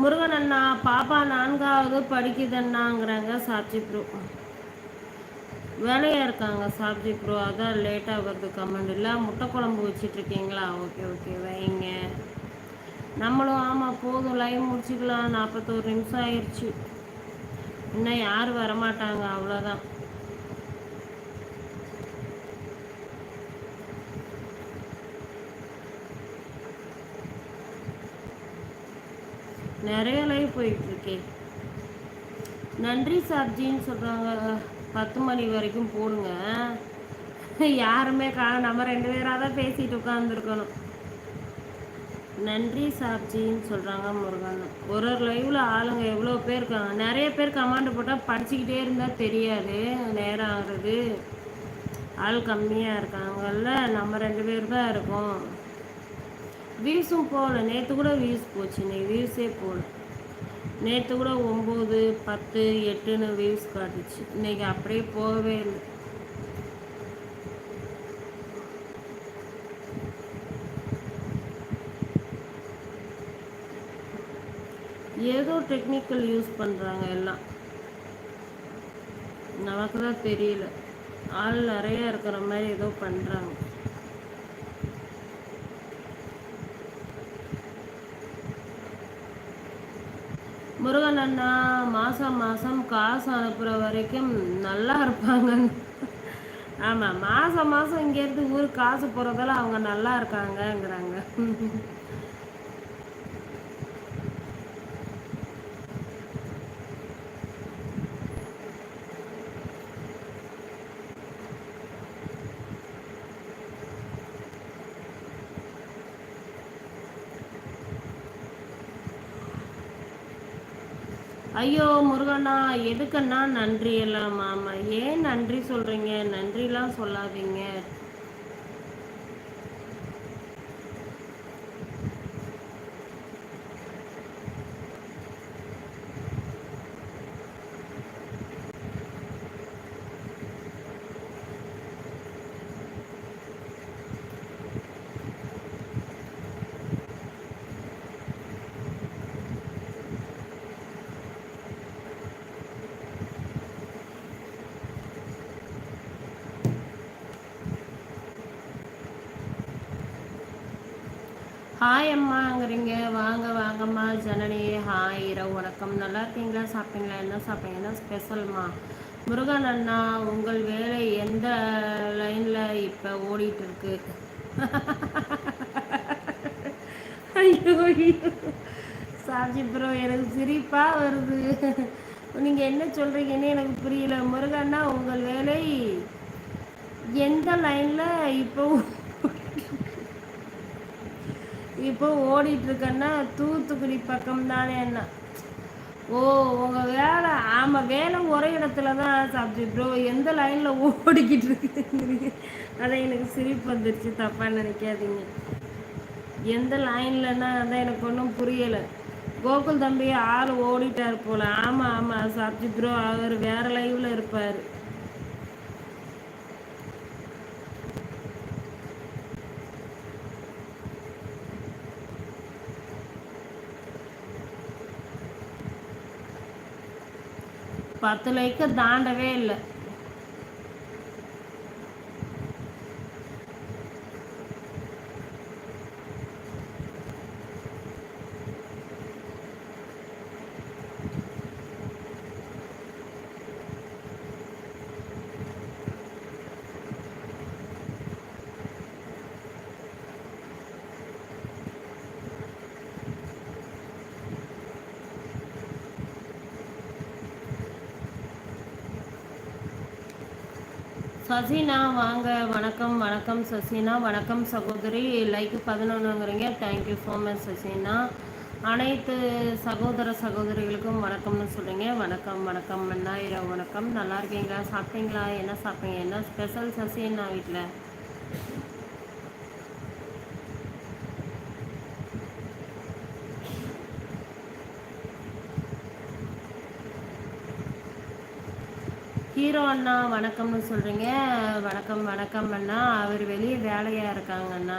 முருகன் அண்ணா பாப்பா நான்காவது படிக்குதுன்னாங்கிறாங்க சாப்ஜி ப்ரோ. வேலையாக இருக்காங்க சாப்ஜி ப்ரோ. அதான் லேட்டாக வருது கமெண்ட் இல்லை முட்டை குழம்பு வச்சிட்ருக்கீங்களா? ஓகே ஓகே வைங்க. நம்மளும் ஆமாம் போதும். லைவ் முடிச்சுக்கலாம். நாற்பத்தோரு நிமிஷம் ஆயிடுச்சு இன்னும் யாரும் வரமாட்டாங்க. அவ்வளோதான் நிறைய லைவ் போயிட்டுருக்கே. நன்றி சாப்ஜின்னு சொல்கிறாங்க பத்து மணி வரைக்கும் போடுங்க. யாருமே கா நம்ம ரெண்டு பேராக தான் பேசிட்டு உட்காந்துருக்கணும் நன்றி சாப்ஜின்னு சொல்கிறாங்க முருகன். ஒரு ஒரு லைவில் ஆளுங்க எவ்வளோ பேர் இருக்காங்க. நிறைய பேர் கமாண்டு போட்டால் படிச்சுக்கிட்டே இருந்தால் தெரியாது. நேரம் ஆகுறது. ஆள் கம்மியாக இருக்காங்கல்ல. நம்ம ரெண்டு பேர் தான் இருக்கோம். வியூஸும் போகல நேற்று கூட வியூஸ் போச்சு. இன்னைக்கு வியூஸே போகல நேற்று கூட ஒம்பது பத்து எட்டுன்னு வியூஸ் காட்டுச்சு. இன்னைக்கு அப்படியே போகவே இல்லை. ஏதோ டெக்னிக்கல் யூஸ் பண்ணுறாங்க எல்லாம். நமக்கு தான் தெரியல. ஆள் நிறையா இருக்கிற மாதிரி ஏதோ பண்ணுறாங்க முருகன் அண்ணா மாதம் மாதம் காசு அனுப்புகிற வரைக்கும் நல்லா இருப்பாங்க. ஆமாம் மாதம் மாதம் இங்கேருந்து ஊருக்கு காசு போகிறதால அவங்க நல்லா இருக்காங்கங்கிறாங்க. ஐயோ முருகண்ணா எதுக்கண்ணா நன்றி எல்லாம் மாமா? ஏன் நன்றி சொல்கிறீங்க நன்றிலாம் சொல்லாதீங்க. ஹாய் அம்மாங்கிறீங்க வாங்க வாங்கம்மா. ஜனனி ஹாய் இரவு வணக்கம். நல்லா இருக்கீங்களா? சாப்பிட்டீங்களா? என்ன சாப்பிட்டீங்க என்ன ஸ்பெஷல்மா முருகன் அண்ணா உங்கள் வேலை எந்த லைனில் இப்போ ஓடிட்டு இருக்கு ஐயோ. சார்ஜி ப்ரோ எனக்கு சிரிப்பாக வருது. நீங்கள் என்ன சொல்கிறீங்கன்னு எனக்கு புரியல. முருகன்னா உங்கள் வேலை எந்த லைனில் இப்போ இப்போ ஓடிட்டுருக்கேன்னா தூத்துக்குடி பக்கம் தானே என்ன ஓ உங்கள் வேலை ஆமாம் வேலை ஒரே இடத்துல தான் சப்ஜெக்ட் ப்ரோ எந்த லைனில் ஓடிக்கிட்டு இருக்கு அதை எனக்கு சிரிப்பு வந்துருச்சு தப்பாக நினைக்காதீங்க. எந்த லைன்லன்னா அதான் எனக்கு ஒன்றும் புரியலை. கோகுல் தம்பி ஆள் ஓடிட்டார் போல். ஆமாம் ஆமாம் சப்ஜி ப்ரோ அவர் வேறு லைவில் இருப்பார். பத்து லைக்கு தாண்டவே இல்லை. சசினா வாங்க. வணக்கம் வணக்கம் சசினா. வணக்கம் சகோதரி. Like பதினொன்றுங்கிறீங்க thank you so much Sasina. அனைத்து சகோதர சகோதரிகளுக்கும் வணக்கம்னு சொல்கிறீங்க வணக்கம் வணக்கம். அண்ணா இரவு வணக்கம். நல்லா இருக்கீங்களா? சாப்பிட்டீங்களா? என்ன சாப்பிட்டீங்க? என்ன ஸ்பெஷல் சசினா வீட்டில் ஹீரோ அண்ணா வணக்கம்னு சொல்கிறீங்க வணக்கம் வணக்கம் அண்ணா. அவர் வெளியே வேலையாக இருக்காங்க அண்ணா.